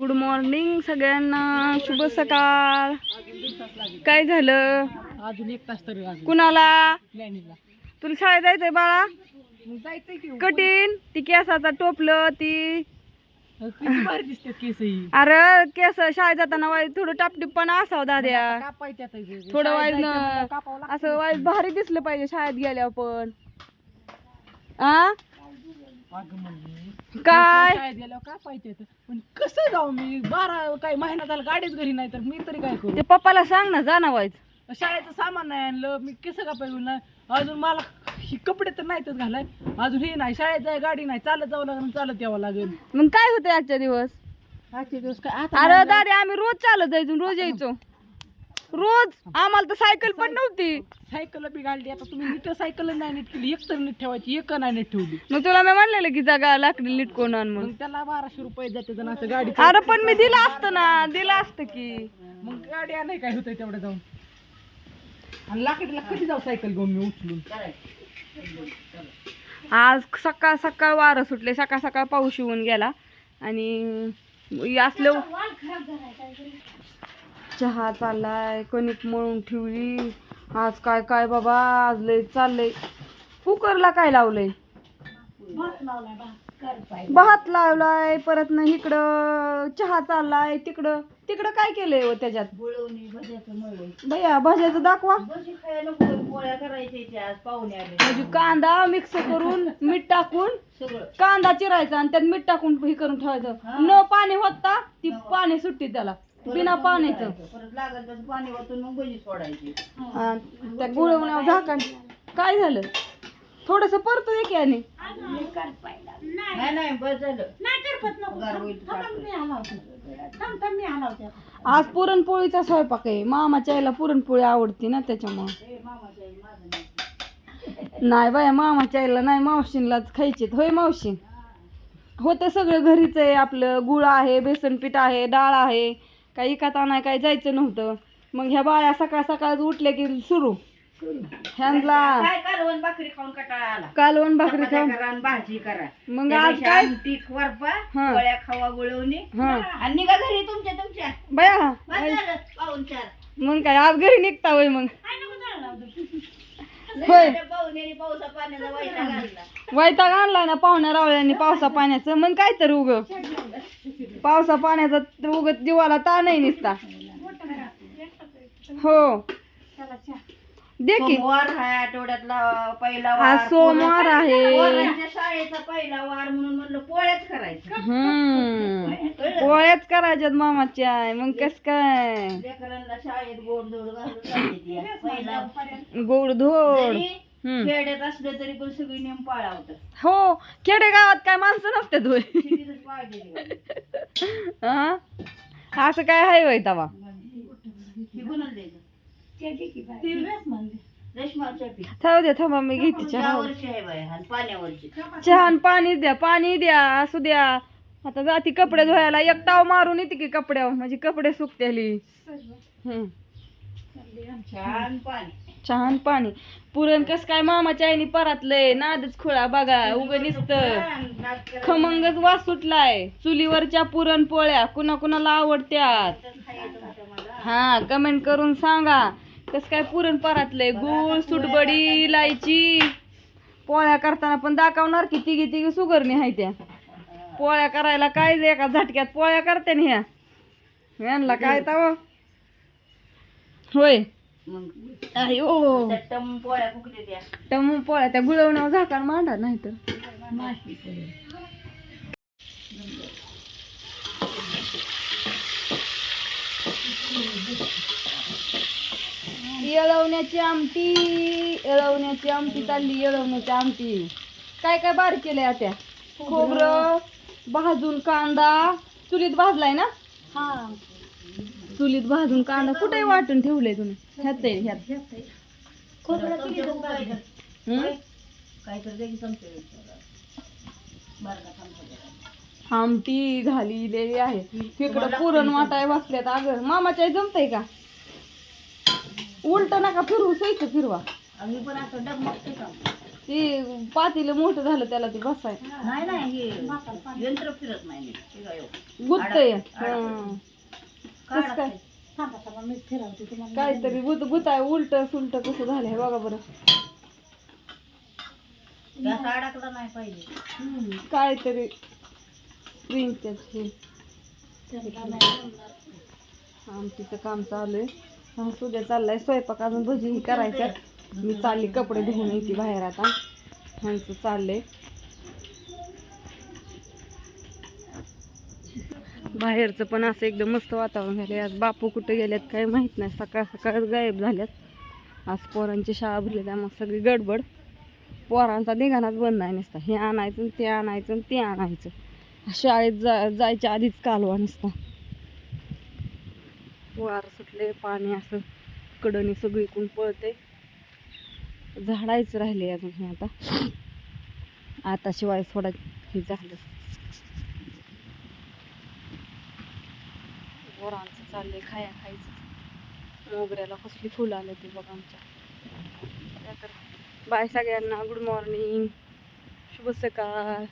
Good morning सगळ्यांना. शुभ सकाळ. काय झालं? अजून एक तास तरी कुणाला? तुला शाळेत जायचंय बाळा? जायचंय की कठीण. ती केसाचा टोपलं ती अरे केस शाळेत जाताना वाई थोडं टापटीपपणा असावं दाद्या. कापाय त्यात थोडं वाईट असं वाईट भारी दिसलं पाहिजे शाळेत गेल्यावर पण. आ? काय? काय. पण कसं जाऊ मी? बारा काय महिना झाला गाडीच घरी नाही तर मी तरी काय करू? ते पप्पाला सांग ना जा ना वाईट शाळेचं सामान नाही आणलं मी कसं का पाहिजे ना? अजून मला ही कपडे तर नाहीतच घालाय. अजून हे नाही शाळेत जाय गाडी नाही चालत जावं लागेल चालत यावं लागेल. मग काय होतंय आजच्या दिवस? आजचे दिवस काय? आता अरे दादी आम्ही रोज चालत जायचो रोज यायचो. रोज आम्हाला तर सायकल पण नव्हती. सायकल बी गाडली आता तुम्ही नीट सायकल नाही नीट केली एक तर नीट ठेवायची एक नाही नीट ठेवली. मग तुला मी म्हणलेलं की जागा लाकडी नीट कोण आण मग म्हणून त्याला बाराशे रुपये जाते जण असं गाडी अरे पण मी दिलं असतं ना दिलं असतं की. मग गाडी नाही काय होतंय तेवढं जाऊन? आणि लाकडीला कधी जाऊ सायकल घेऊन मी उचलून? आज सकाळ सकाळ वारं सुटले सकाळ सकाळ पाऊस येऊन गेला. आणि असलं चहा चाललाय कणिक मळून ठेवली. आज काय काय बाबा आज लय चाललंय. कुकरला काय लावलंय? भात लावलाय परत ना इकडं चहा चाललाय तिकडं. तिकडं काय केलंय हो त्याच्यात? भैया भाज्याचं दाखवा. म्हणजे कांदा मिक्स करून मीठ टाकून कांदा चिरायचा आणि त्यात मीठ टाकून हे करून ठेवायचं. न पाणी होता ती पाणी सुट्टी त्याला. बिना पाण्याचं. हा, त्या गुळवण्यावर झाकण. काय झालं? थोडस परतू की आणि. आज पुरणपोळीचा स्वयंपाक आहे. मामाच्या आईला पुरणपोळी आवडते ना त्याच्यामुळे. नाही. बाया मामाच्या आईला नाही मावशींलाच खायचे होय मावशी? होतं सगळं घरीच आहे. आपलं गुळ आहे बेसन पीठ आहे डाळ आहे. काही इकत आणाय काही जायचं नव्हतं. मग ह्या बाया सकाळ सकाळ उठल्या की सुरू. ह्यांना कालवण भाकरी खाऊन कटाळा आला? कालवण भाकरी खाऊन. करा आणि भाजी करा. मग आज काय? पीठ वरपा हा. गोळ्या खावा गुळवणी. हा. आणि निघा घरी तुमच्या तुमच्या. बाया. पाहून चार. मग काय आज घरी निघता होय मग. होय. पावसा पाण्याचा वाईटा घालला वैताग आणलाय ना पाहुण्या रावळ्यांनी पावसा पाण्याचं. मग काय तर उग. पावसा पाण्याचा उग जीवाला ताण नाही निसता. हो. दे की. सोमवार हा आठवड्यातला पहिला हा वार. सोमवार आहे. पोरांच्या शाळेचा पहिला वार म्हणून म्हणलं पोळ्याच करायच्या हम्म. पोळ्याच करायच्यात मामाच्या. मग कस काय? लेकरांना शाळेत गोड धोड घालून जाते ती. पहिला गोड धोड जरी. खेड्यात असलं तरी पण सगळी नियम पाळावतं हो खेडेगावात काय माणसं नसतात होय. हा? असं काय आहे होय तवा? ही कोणाला द्यायचं? थांबू द्या थांबा मी घेते चहा. चहावरची आहे बाय आणि पाण्यावरची. चहा आणि पाणी द्या पाणी द्या असू द्या. आता जाती कपडे धुवायला. एक ताव मारून येते की कपड्यावर? म्हणजे कपडे सुकतेली. हम्म. छान पाणी चहा आणि पाणी. छान पाणी. पुरण कस काय मामाच्या आईने परातलंय नादच खुळा बघा उग निसत. खमंगच वास सुटलाय. चुलीवरच्या पुरणपोळ्या कुणा कुणाला आवडत्यात? हा कमेंट करून सांगा. कस काय पुरण परातलंय? गुळ सुटबडी इलायची. पोळ्या करताना पण दाखवणार की तिघी तिघी सुगरणी आहे त्या. पोळ्या करायला काय एका झटक्यात पोळ्या करते ना ह्या. यांना काय तव? होय. मग त्या टम पोळ्या फुकते त्या टमू पोळ्या त्या गुळवण्यावर झाकण मांडा नाही तर येळवण्याची आमटी येळवण्याची आमटी चालली येळवण्याची आमटी. काय काय बारीक केलंय आता? खोबरं भाजून कांदा चुलीत भाजलाय ना? चुलीत भाजून कांदा कुठे वाटून ठेवलंय तुम्ही. ह्यात. आहे, ह्यात आमटी झालेली आहे. इकडं पुरण वाटाय बसल्यात अगं. मामाच्या आई जमतंय का? उलट नका फिरवू सैत फिरवा. ती पातीला मोठं झालं त्याला ते बसाय. नाही नाही हे यंत्र फिरत नाही. काय? कस काय काहीतरी गुत गुताय उलट सुलट कसं झालंय बघा बरं. गॅस अडकला नाही पाहिजे. काहीतरी हे. आमटीचं काम चालू आहे. हा सुद्या चाललाय स्वयंपाक अजून भजी करायच्यात. मी चालली कपडे धुवून येते बाहेर आता. ह्यांचं चाललंय. बाहेरचं पण असं एकदम मस्त वातावरण झाले आज बापू कुठं गेल्यात काय माहीत नाही. सकाळ सकाळच गायब झाल्यात. आज पोरांची शाळा भरली त्यामुळे सगळी गडबड. पोरांचा निघाणाच बंद नाही नसता. हे आणायचं आणि ते आणायचं आणि ते आणायचं. शाळेत जा जायच्या आधीच कालवा नसता. वार सुटले पाणी असं कडणी सगळीकडून पळते झाडायचं राहिले अजून हे आता. आता शिवाय थोडा हे झालं. पोरांचं चाललंय खाया खायचं. मोगऱ्याला कसली फुलं आले ते बघा आमच्या. तर बाय सगळ्यांना गुड मॉर्निंग शुभ सकाळ.